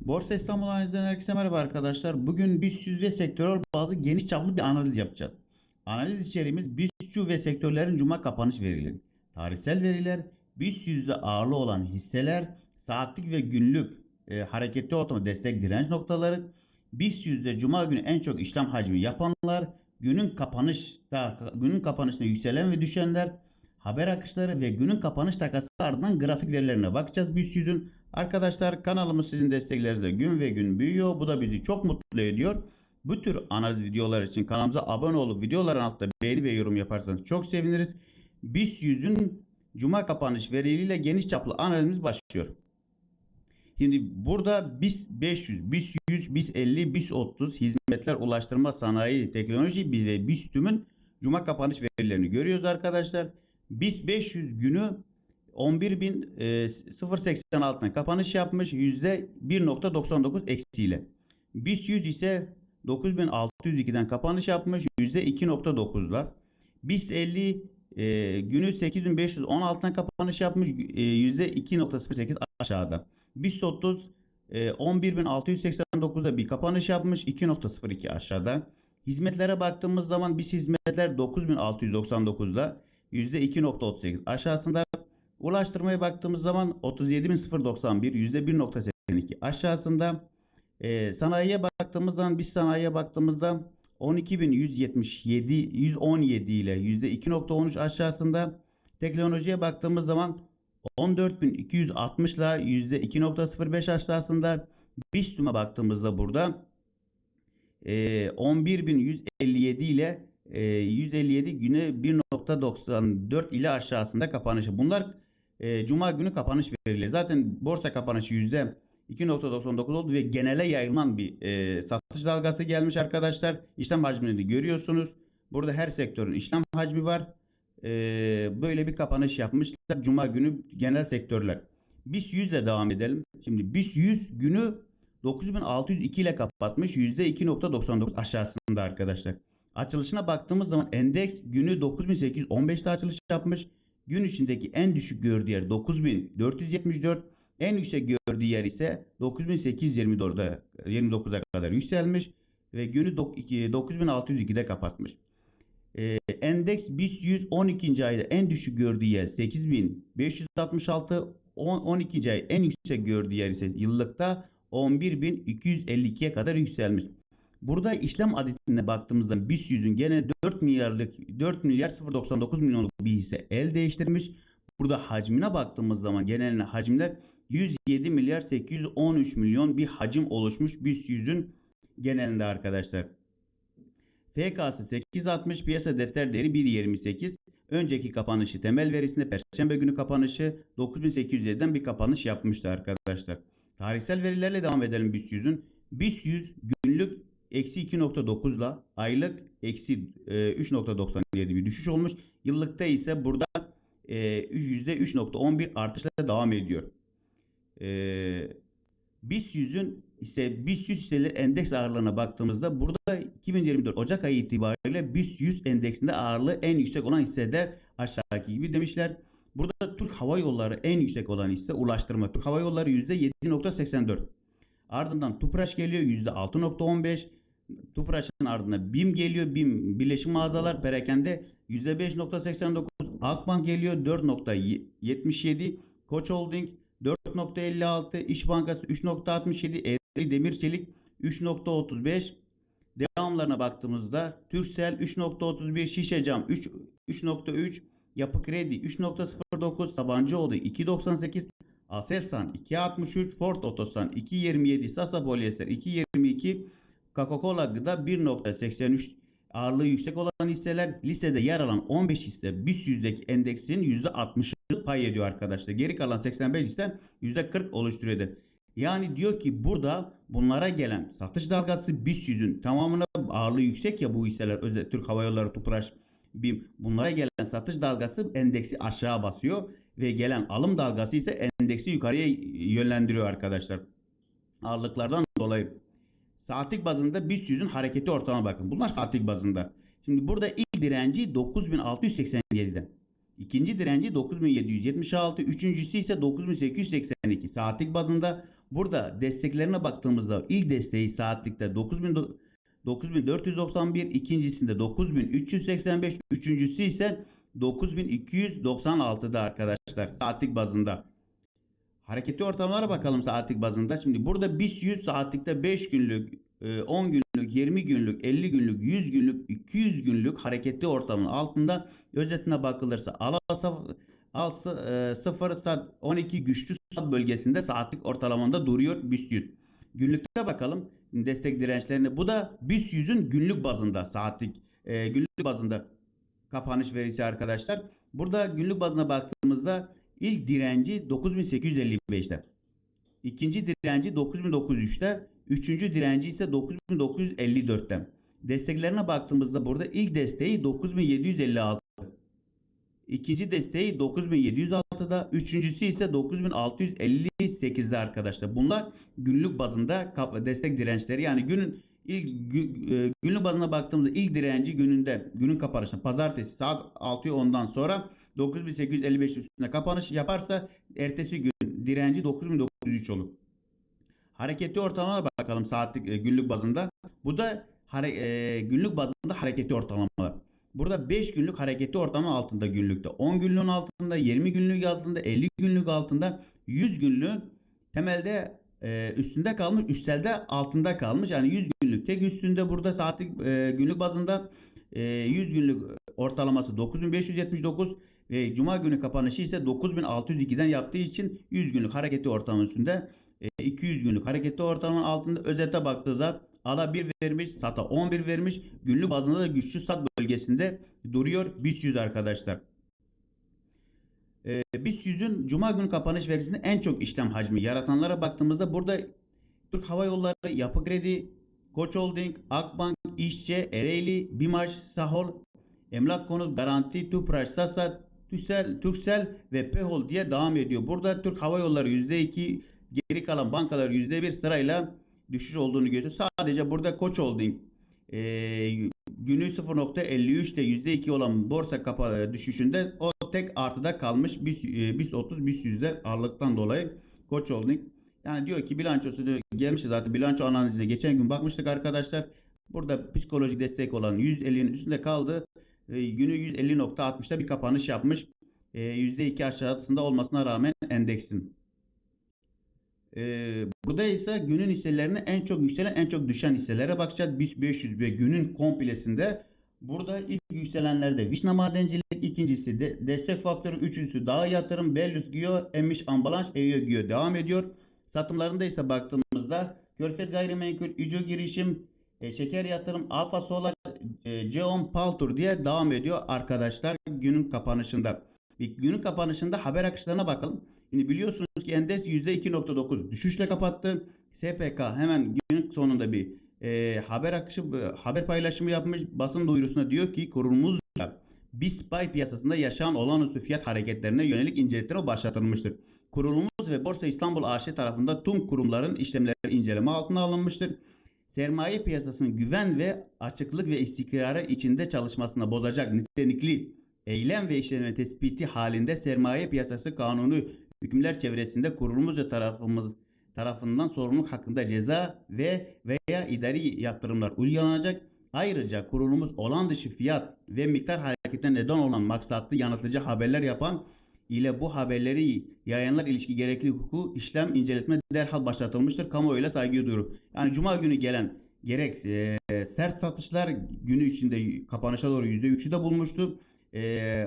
Borsa İstanbul analizinden herkese merhaba arkadaşlar. Bugün BIST 100 ve sektörel bazı geniş çaplı bir analiz yapacağız. Analiz içeriğimiz BIST 100 ve sektörlerin cuma kapanış verileri, tarihsel veriler, BIST 100'de ağırlı olan hisseler, saatlik ve günlük e, hareketli ortamı destek direnç noktaları, BIST 100'de cuma günü en çok işlem hacmi yapanlar, günün kapanışta günün kapanışında yükselen ve düşenler, haber akışları ve günün kapanış takası ardından grafik verilerine bakacağız BIST 100'ün. Arkadaşlar kanalımız sizin desteklerinizle gün ve gün büyüyor. Bu da bizi çok mutlu ediyor. Bu tür analiz videolar için kanalımıza abone olup videoların altında beğeni ve yorum yaparsanız çok seviniriz. BIST 100'ün Cuma kapanış verileriyle geniş çaplı analizimiz başlıyor. Şimdi burada BIST 500, BIST 100, BIST 50, BIST 30 hizmetler, ulaştırma, sanayi, teknoloji ve BIST tümün Cuma kapanış verilerini görüyoruz arkadaşlar. BIST 500 günü 11.086'dan kapanış yapmış %1.99 eksiyle. BIST 100 ise 9602'den kapanış yapmış %2.9'la. BIST 50 e, günü 8516'dan kapanış yapmış e, %2.08 aşağıda. BIST 30 e, 11689'da bir kapanış yapmış 2.02 aşağıda. Hizmetlere baktığımız zaman BIST hizmetler 9699'da %2.38 aşağısında. Ulaştırmaya baktığımız zaman 37.091 %1.82 aşağısında. E, sanayiye baktığımız zaman biz sanayiye baktığımızda 12.177 117 ile %2.13 aşağısında. Teknolojiye baktığımız zaman 14.260 ile %2.05 aşağısında. BISTÜM'e baktığımızda burada e, 11.157 ile e, 157 güne 1.94 ile aşağısında kapanışı. Bunlar e, Cuma günü kapanış verileri. Zaten borsa kapanışı yüzde 2.99 oldu ve genele yayılan bir e, satış dalgası gelmiş arkadaşlar. İşlem hacmini görüyorsunuz. Burada her sektörün işlem hacmi var. E, böyle bir kapanış yapmışlar. Cuma günü genel sektörler. BIST 100 ile devam edelim. Şimdi BIST 100 günü 9602 ile kapatmış. %2.99 aşağısında arkadaşlar. Açılışına baktığımız zaman endeks günü 9815'te açılış yapmış. Gün içindeki en düşük gördüğü yer 9474. En yüksek gördüğü yer ise 9824'da 29'a kadar yükselmiş ve günü 9602'de kapatmış. Ee, endeks BIST 100 12. ayda en düşük gördüğü yer 8566, 12. ay en yüksek gördüğü yer ise yıllıkta 11252'ye kadar yükselmiş. Burada işlem adetine baktığımızda BIST 100'ün gene 4 milyarlık 4 milyar 099 milyonluk bir hisse el değiştirmiş. Burada hacmine baktığımız zaman geneline hacimler 107 milyar 813 milyon bir hacim oluşmuş BIST 100'ün genelinde arkadaşlar. FK'sı 860 piyasa defter değeri 1.28. Önceki kapanışı temel verisinde perşembe günü kapanışı 9807'den bir kapanış yapmıştı arkadaşlar. Tarihsel verilerle devam edelim BIST 100'ün. BIST 100 günlük eksi 2.9'la aylık eksi e, 3.97 bir düşüş olmuş. Yıllıkta ise burada e, %3.11 artışla devam ediyor. E, BIST 100'ün ise BIST 100 hisseleri endeks ağırlığına baktığımızda burada 2024 Ocak ayı itibariyle BIST 100 endeksinde ağırlığı en yüksek olan hisseler aşağıdaki gibi demişler. Burada Türk Hava Yolları en yüksek olan hisse ulaştırma. Türk Hava Yolları %7.84. Ardından Tupraş geliyor %6.15. Tupraş'ın ardından BİM geliyor. BİM Birleşim Mağazalar Perakende %5.89. Akbank geliyor 4.77. Koç Holding 4.56. İş Bankası 3.67. Ereğli Demir Çelik 3.35. Devamlarına baktığımızda Türksel 3.31. Şişecam 3 3.3. Yapı Kredi 3.09. Sabancıoğlu 2.98. Aselsan 2.63. Ford Otosan 2.27. Sasa Polyester 2.22. Coca-Cola Gıda 1.83 ağırlığı yüksek olan hisseler listede yer alan 15 hisse BIST yüzdeki endeksin %60'ı pay ediyor arkadaşlar. Geri kalan 85 hisse %40 oluşturuyor. Yani diyor ki burada bunlara gelen satış dalgası BIST yüzün tamamına ağırlığı yüksek ya bu hisseler özel Türk Hava Yolları, Tupraş, BİM bunlara gelen satış dalgası endeksi aşağı basıyor ve gelen alım dalgası ise endeksi yukarıya yönlendiriyor arkadaşlar. Ağırlıklardan dolayı. Saatlik bazında BIST 100'ün hareketi ortalama bakın. Bunlar saatlik bazında. Şimdi burada ilk direnci 9687'den. İkinci direnci 9776. Üçüncüsü ise 9882. Saatlik bazında Burada desteklerine baktığımızda ilk desteği saatlikte 9000 do- 9491, ikincisinde 9385, üçüncüsü ise 9296'da arkadaşlar saatlik bazında. Hareketli ortamlara bakalım saatlik bazında. Şimdi burada BIST 100 saatlikte 5 günlük, e, 10 günlük, 20 günlük, 50 günlük, 100 günlük, 200 günlük hareketli ortamın altında özetine bakılırsa al sı- e, 0 saat 12 güçlü saat bölgesinde saatlik ortalamanda duruyor BIST 100. Günlükte bakalım destek dirençlerine. Bu da BIST 100'ün günlük bazında saatlik e, günlük bazında kapanış verisi arkadaşlar. Burada günlük bazına baktığımızda ilk direnci 9855'te. İkinci direnci 9903'te. Üçüncü direnci ise 9954'te. Desteklerine baktığımızda burada ilk desteği 9756. İkinci desteği 9706'da. Üçüncüsü ise 9658'de arkadaşlar. Bunlar günlük bazında destek dirençleri. Yani günün ilk e, günlük bazına baktığımızda ilk direnci gününde günün kapanışında pazartesi saat 6'ya 10'dan sonra 9855 üstünde kapanış yaparsa ertesi gün direnci 9903 olur. Hareketli ortalama bakalım saatlik e, günlük bazında. Bu da e, günlük bazında hareketli ortalamalar. Burada 5 günlük hareketli ortalama altında günlükte, 10 günlüğün altında, 20 günlük altında, 50 günlük altında, 100 günlük temelde e, üstünde kalmış, üstelde altında kalmış. Yani 100 günlük tek üstünde burada saatlik e, günlük bazında e, 100 günlük ortalaması 9579 ve cuma günü kapanışı ise 9602'den yaptığı için 100 günlük hareketli ortalama üstünde e, 200 günlük hareketli ortalamanın altında özete baktığında ala 1 vermiş, sata 11 vermiş. Günlük bazında da güçlü sat bölgesinde duruyor BIST 100 arkadaşlar. E, BIST 100'ün cuma günü kapanış verisinde en çok işlem hacmi yaratanlara baktığımızda burada Türk Hava Yolları, Yapı Kredi, Koç Holding, Akbank, İşçe, Ereğli, Bimaş, Sahol, Emlak Konut, Garanti, Tüpraş, Sasa, Tüsel, Türksel ve Pehol diye devam ediyor. Burada Türk Hava Yolları %2, geri kalan bankalar %1 sırayla düşüş olduğunu gösteriyor. Sadece burada Koç Holding e, günü 0.53'te %2 olan borsa kapağı düşüşünde o tek artıda kalmış BIST, e, BIST 30, BIST 100'de ağırlıktan dolayı Koç Holding. Yani diyor ki bilançosu da gelmiş zaten bilanço analizine geçen gün bakmıştık arkadaşlar. Burada psikolojik destek olan 150'nin üstünde kaldı. E, günü 150.60'da bir kapanış yapmış. E, %2 aşağısında olmasına rağmen endeksin. E, burada ise günün hisselerine en çok yükselen en çok düşen hisselere bakacağız. BIST 500 ve günün komplesinde burada ilk yükselenlerde Vişne Madencilik, ikincisi de destek faktörü, üçüncüsü Dağ Yatırım, Bellus Gio, Emiş Ambalans, Eyo Gio devam ediyor. Satımlarında ise baktığımızda Körfez Gayrimenkul, Ücü Girişim, e, Şeker Yatırım, Alfa Solar, e, Ceon Paltur diye devam ediyor arkadaşlar günün kapanışında. Günün kapanışında haber akışlarına bakalım. Şimdi biliyorsunuz ki endeks %2.9 düşüşle kapattı. SPK hemen günün sonunda bir e, haber akışı e, haber paylaşımı yapmış. Basın duyurusunda diyor ki kurumumuzla BIST pay piyasasında yaşanan olağanüstü fiyat hareketlerine yönelik incelikler başlatılmıştır. Kurulumuz ve Borsa İstanbul AŞ tarafından tüm kurumların işlemleri inceleme altına alınmıştır. Sermaye piyasasının güven ve açıklık ve istikrarı içinde çalışmasına bozacak nitelikli eylem ve işlem tespiti halinde sermaye piyasası kanunu hükümler çevresinde kurulumuz ve tarafımız tarafından sorumluluk hakkında ceza ve veya idari yaptırımlar uygulanacak. Ayrıca kurulumuz olan dışı fiyat ve miktar hareketine neden olan maksatlı yanıltıcı haberler yapan ile bu haberleri yayanlar ilişki gerekli hukuku işlem inceletme derhal başlatılmıştır. Kamuoyuyla saygı duyurur. Yani cuma günü gelen gerek e, sert satışlar günü içinde kapanışa doğru %3'ü de bulmuştu. E,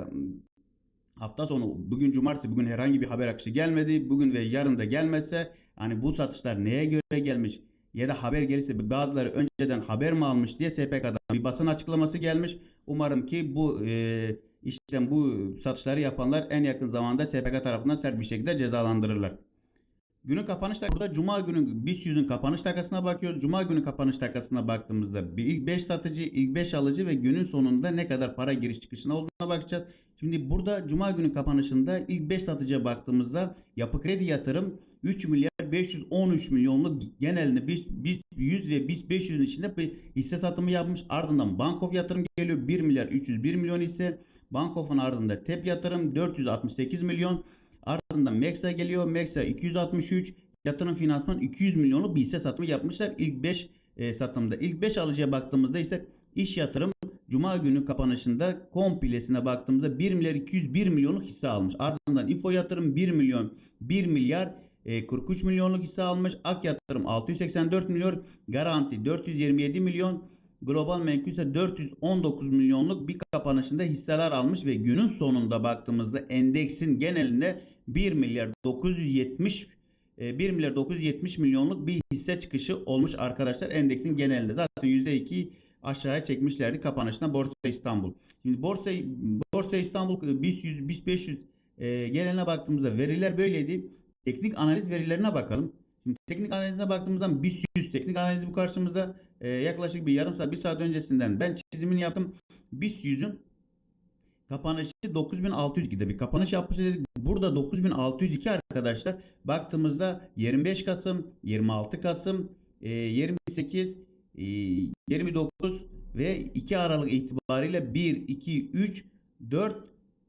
hafta sonu bugün cumartesi bugün herhangi bir haber akışı gelmedi. Bugün ve yarın da gelmezse hani bu satışlar neye göre gelmiş ya da haber gelirse bazıları önceden haber mi almış diye SPK'dan bir basın açıklaması gelmiş. Umarım ki bu e, işlem bu satışları yapanlar en yakın zamanda SPK tarafından sert bir şekilde cezalandırırlar. Günün kapanış burada Cuma günü BIST 100'ün kapanış dakikasına bakıyoruz. Cuma günü kapanış dakikasına baktığımızda ilk 5 satıcı, ilk 5 alıcı ve günün sonunda ne kadar para giriş çıkışına olduğuna bakacağız. Şimdi burada Cuma günü kapanışında ilk 5 satıcıya baktığımızda Yapı Kredi Yatırım 3 milyar 513 milyonluk genelini BIST, BIST 100 ve BIST 500'ün içinde bir hisse satımı yapmış. Ardından Bankof Yatırım geliyor 1 milyar 301 milyon hisse. Bankof'un ardında TEP Yatırım 468 milyon. Ardından Meksa geliyor. Meksa 263, yatırım finansman 200 milyonluk bir hisse satımı yapmışlar ilk 5 satımda. İlk 5 alıcıya baktığımızda ise iş yatırım Cuma günü kapanışında komplesine baktığımızda 1 milyar 201 milyonluk hisse almış. Ardından İFO yatırım 1 milyon 1 milyar e, 43 milyonluk hisse almış. Ak yatırım 684 milyon, garanti 427 milyon, global menkul ise 419 milyonluk bir kapanışında hisseler almış ve günün sonunda baktığımızda endeksin genelinde 1 milyar 970 e, 1 milyar 970 milyonluk bir hisse çıkışı olmuş arkadaşlar endeksin genelinde. Zaten %2 aşağıya çekmişlerdi kapanışına Borsa İstanbul. Şimdi Borsa Borsa İstanbul e, BIST 100 BIST 500 e, geneline baktığımızda veriler böyleydi. Teknik analiz verilerine bakalım. Şimdi teknik analizine baktığımızda BIST 100 teknik analizi bu karşımızda e, yaklaşık bir yarım saat, bir saat öncesinden ben çizimini yaptım. BIST 100'ün kapanışı 9602'de bir kapanış yapmış dedik. Burada 9602 arkadaşlar baktığımızda 25 Kasım, 26 Kasım, e, 28, e, 29 ve 2 Aralık itibariyle 1, 2, 3, 4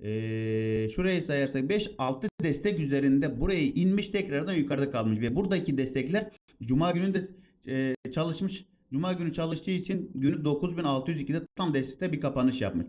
e, şurayı sayarsak 5, 6 destek üzerinde buraya inmiş tekrardan yukarıda kalmış ve buradaki destekler Cuma günü de e, çalışmış. Cuma günü çalıştığı için günü 9602'de tam destekte bir kapanış yapmış.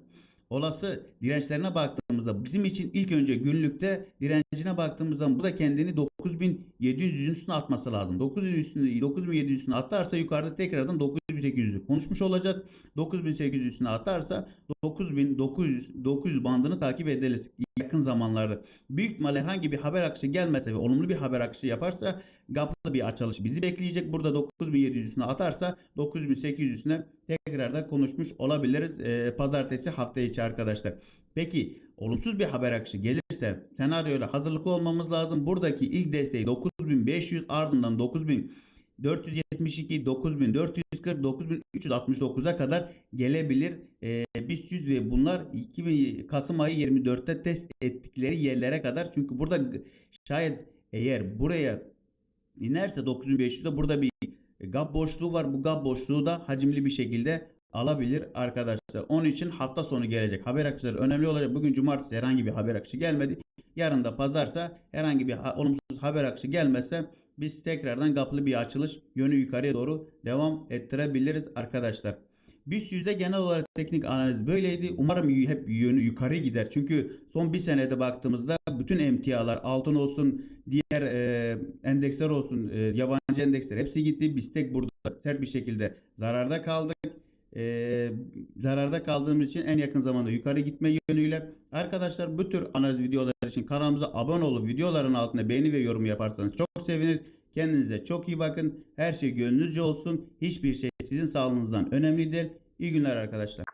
Olası dirençlerine baktığımızda bizim için ilk önce günlükte direncine baktığımızda bu da kendini 9700'ün üstüne atması lazım. 900 üstüne 9700 üstüne atarsa yukarıda tekrardan 9800'ü konuşmuş olacak. 9800 üstüne atarsa 9900 900 bandını takip ederiz yakın zamanlarda. Büyük ihtimalle herhangi bir haber akışı gelmese ve olumlu bir haber akışı yaparsa gaplı bir açılış bizi bekleyecek. Burada 9700 üstüne atarsa 9800 üstüne tekrardan konuşmuş olabiliriz. Ee, pazartesi hafta içi arkadaşlar. Peki olumsuz bir haber akışı gelirse senaryoyla hazırlıklı olmamız lazım. Buradaki ilk desteği 9500 ardından 9472, 9440, 9369'a kadar gelebilir. Ee, BIST 100 ve bunlar 2000 Kasım ayı 24'te test ettikleri yerlere kadar. Çünkü burada şayet eğer buraya inerse 9500'de burada bir gap boşluğu var. Bu gap boşluğu da hacimli bir şekilde alabilir arkadaşlar. Onun için hafta sonu gelecek haber akışları önemli olacak. Bugün cumartesi herhangi bir haber akışı gelmedi. Yarın da pazarsa herhangi bir olumsuz haber akışı gelmezse biz tekrardan gaplı bir açılış yönü yukarıya doğru devam ettirebiliriz arkadaşlar. BIST yüzde genel olarak teknik analiz böyleydi. Umarım hep yönü yukarı gider. Çünkü son bir senede baktığımızda bütün emtialar altın olsun, diğer e, endeksler olsun, e, yabancı endeksler hepsi gitti. Biz tek burada sert bir şekilde zararda kaldık. E, zararda kaldığımız için en yakın zamanda yukarı gitme yönüyle. Arkadaşlar bu tür analiz videoları için kanalımıza abone olup videoların altına beğeni ve yorum yaparsanız çok seviniriz. Kendinize çok iyi bakın. Her şey gönlünüzce olsun. Hiçbir şey sizin sağlığınızdan önemli değil. İyi günler arkadaşlar.